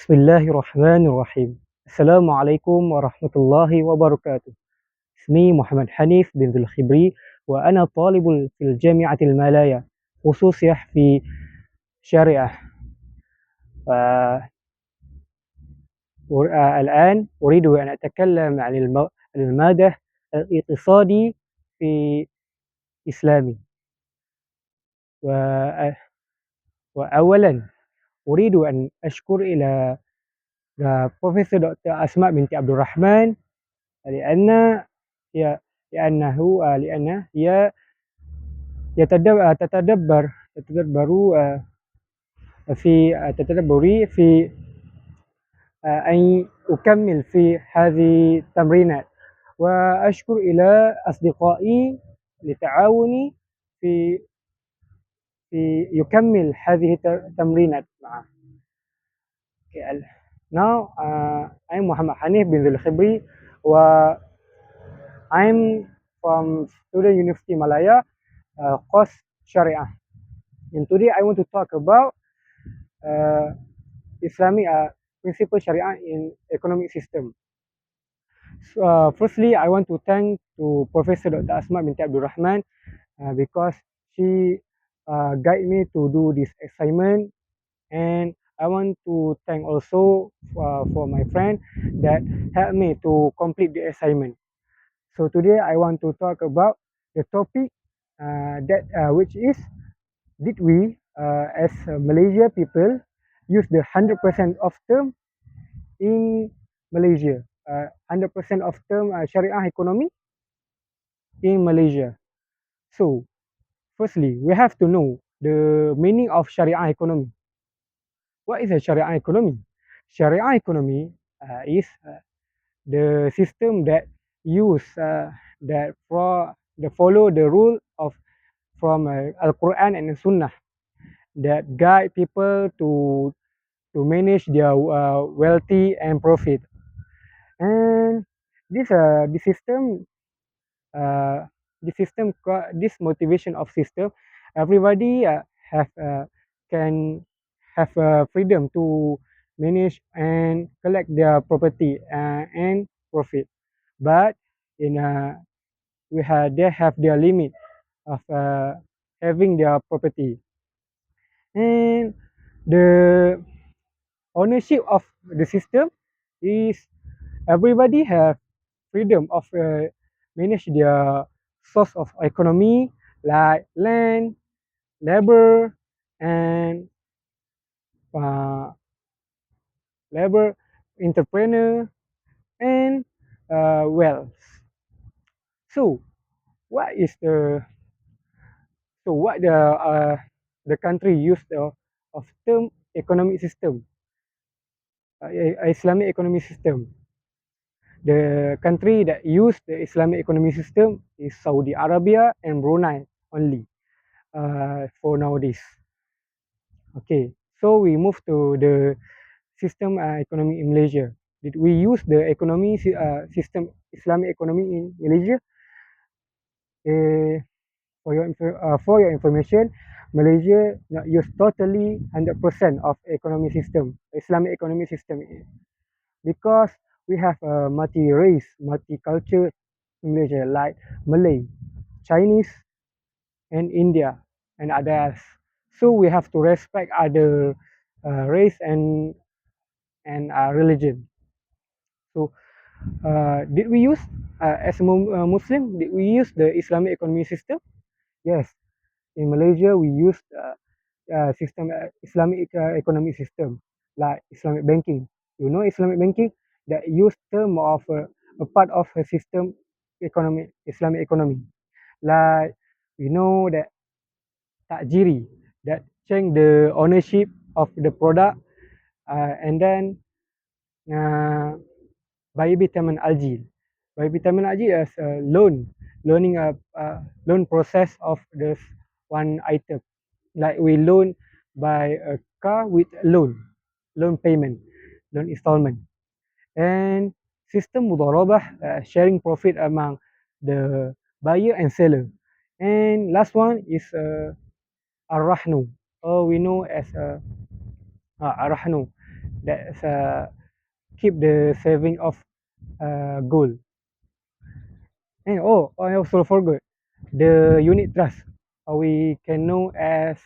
بسم الله الرحمن الرحيم السلام عليكم ورحمة الله وبركاته اسمي محمد حنيف بن ذي الخبري وأنا طالب في الجامعة المالية خصوصية في شريعة الآن أريد أن أتكلم عن المادة الاقتصادي في إسلامي وأولا أريد أن أشكر إلى بروفيسور دكتور أسماء بنت عبد الرحمن لأن هي لأنه لأن هي تتدبر تتدبر في تتدبري في أن أكمل في هذه التمرينات. وأشكر إلى أصدقائي لتعاوني في في يكمل هذه التمرينات معه. Now uh, I'm Muhammad Hanif bin Zulkhibri wa I'm from Student University Malaya uh, course Sharia. And today I want to talk about uh, Islamic uh, principle Sharia in economic system. So, uh, firstly, I want to thank to Professor Dr. Asma binti Abdul Rahman uh, because she uh, guide me to do this assignment and I want to thank also uh, for my friend that helped me to complete the assignment. So today I want to talk about the topic uh, that uh, which is did we uh, as Malaysia people use the 100% of term in Malaysia, 100% uh, of term uh, Sharia economy in Malaysia. So firstly, we have to know the meaning of Sharia economy. What is a Sharia economy? Sharia economy uh, is uh, the system that use uh, that for the follow the rule of from uh, Al Quran and Sunnah that guide people to to manage their uh, wealthy and profit. And this uh, this system uh, this system this motivation of system everybody uh, have uh, can have uh, freedom to manage and collect their property uh, and profit. But in uh, we have they have their limit of uh, having their property. And the ownership of the system is everybody have freedom of uh, manage their source of economy like land labor and uh, labor entrepreneur and uh, wealth. So what is the so what the uh, the country use the of term economic system? Uh, islamic economic system the country that use the islamic economy system is saudi arabia and brunei only uh, for nowadays. Okay so we move to the system uh, economy in malaysia. Did we use the economy uh, system islamic economy in malaysia? Uh, for your uh, for your information malaysia not use totally 100% of economy system islamic economy system because we have a multi race multi culture in malaysia like malay chinese and india and others. So we have to respect other uh, race and and uh, religion. So uh, did we use uh, as a uh, muslim did we use the islamic economy system? Yes. In malaysia we use uh, system islamic economic system like islamic banking. You know islamic banking that use term of uh, a part of a system economy islamic economy. Like we know that takjiri that change the ownership of the product uh, and then uh, by vitamin algae. By vitamin algae as a loan loaning a uh, loan process of this one item. Like we loan by a car with loan loan payment loan installment and system mudharabah uh, sharing profit among the buyer and seller and last one is uh, Ar-Rahnu, or we know as uh, uh, Ar-Rahnu. that's uh, keep the saving of uh, gold. And oh, I also forgot the unit trust, or we can know as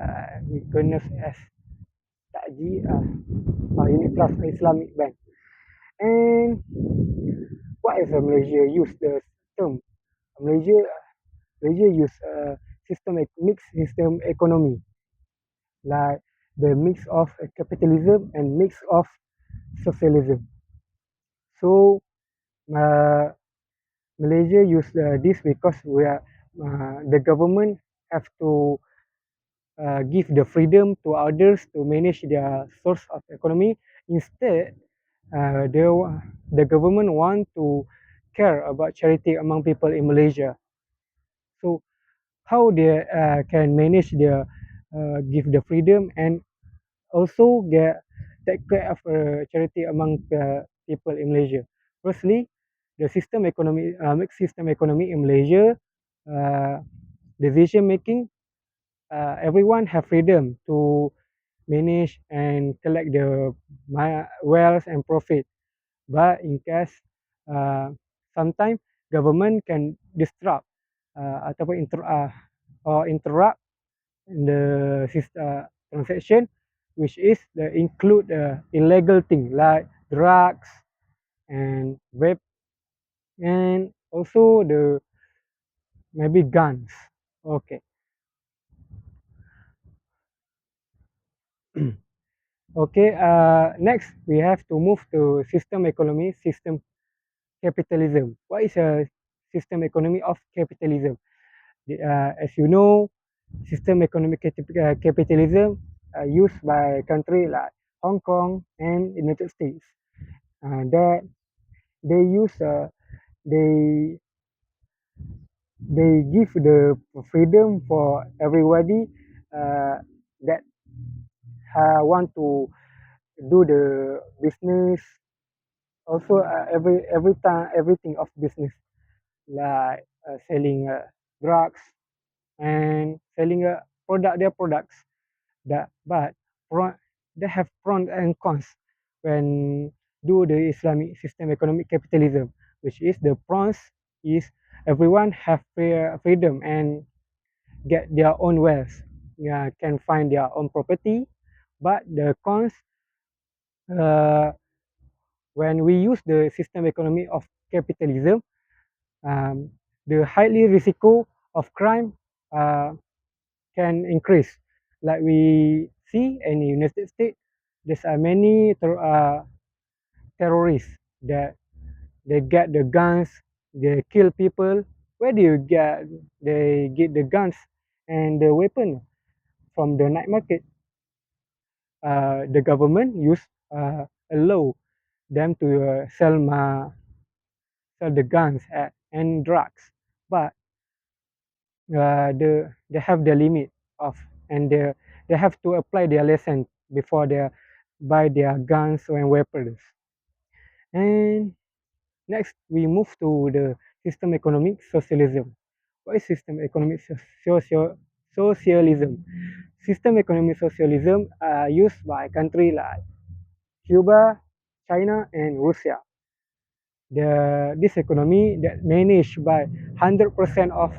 uh, we can know as Uh, unit trust Islamic bank. And what is Malaysia use the term? Malaysia Malaysia use a uh, system mixed system economy like the mix of capitalism and mix of socialism. So uh, Malaysia use uh, this because we are uh, the government have to uh, give the freedom to others to manage their source of economy. Instead, uh, they, the government want to care about charity among people in Malaysia. So how they uh, can manage their uh, give the freedom and also get take care of uh, charity among the people in Malaysia. Firstly, the system economy, uh, system economy in Malaysia, uh, decision making, uh, everyone have freedom to manage and collect the wealth and profit. But in case uh, sometimes government can disrupt uh, ataupun inter, uh, or interrupt the uh, transaction which is the include uh, illegal thing like drugs and vape and also the maybe guns okay okay uh, next we have to move to system economy system capitalism what is a system economy of capitalism uh, as you know system economic uh, capitalism uh, used by country like Hong Kong and United States. Uh, that they use uh, they they give the freedom for everybody uh, that uh, want to do the business also uh, every every time everything of business like uh, selling uh, drugs and selling a product their products. That but they have pros and cons when do the Islamic system economic capitalism which is the pros is everyone have freedom and get their own wealth. Yeah can find their own property but the cons uh, when we use the system economy of capitalism um, the highly risiko of crime uh, can increase. Like we see in the United States, there's uh, many ter uh, terrorists that they get the guns, they kill people. Where do you get? They get the guns and the weapon from the night market. Uh, the government use uh, allow them to uh, sell ma sell the guns and drugs, but the they have the limit of and they they have to apply their lesson before they buy their guns and weapons. And next we move to the system economic socialism. What is system economic socio socialism? System economic socialism are used by country like Cuba, China, and Russia. The this economy that managed by 100% of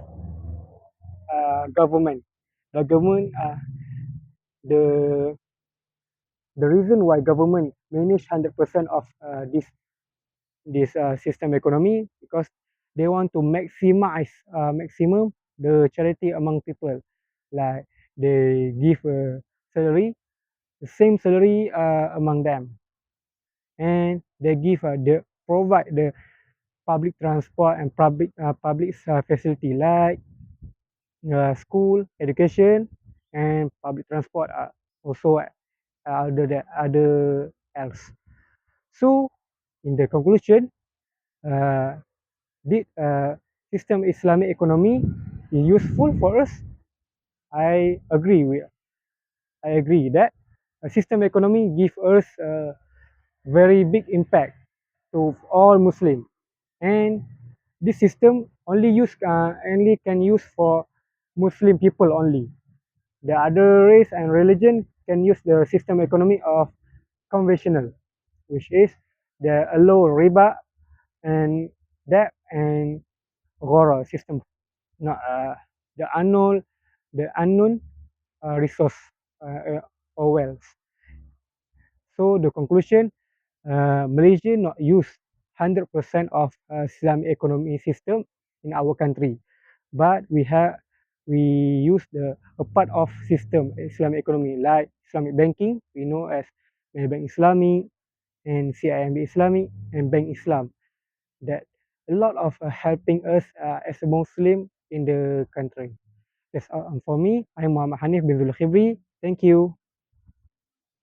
uh, government. The government, uh, the the reason why government manage hundred percent of uh, this this uh, system economy because they want to maximize uh, maximum the charity among people. Like they give a salary, the same salary uh, among them, and they give uh, the provide the public transport and public uh, public uh, facility like uh, school, education, and public transport are also uh, other than other else. So, in the conclusion, uh, did uh, system Islamic economy is useful for us? I agree with. I agree that a system economy give us a very big impact to all Muslim, and this system only use uh, only can use for Muslim people only. The other race and religion can use the system economy of conventional, which is the low riba and debt and ghara system, not uh, the unknown, the unknown uh, resource uh, uh, or wealth. So the conclusion, uh, Malaysia not use 100% of uh, Islamic economy system in our country, but we have we use the a part of system Islamic economy like Islamic banking, we know as Bank Islami and CIMB Islami and Bank Islam that a lot of uh, helping us uh, as a Muslim in the country. That's all for me. I'm Muhammad Hanif bin Zulkifli. Thank you.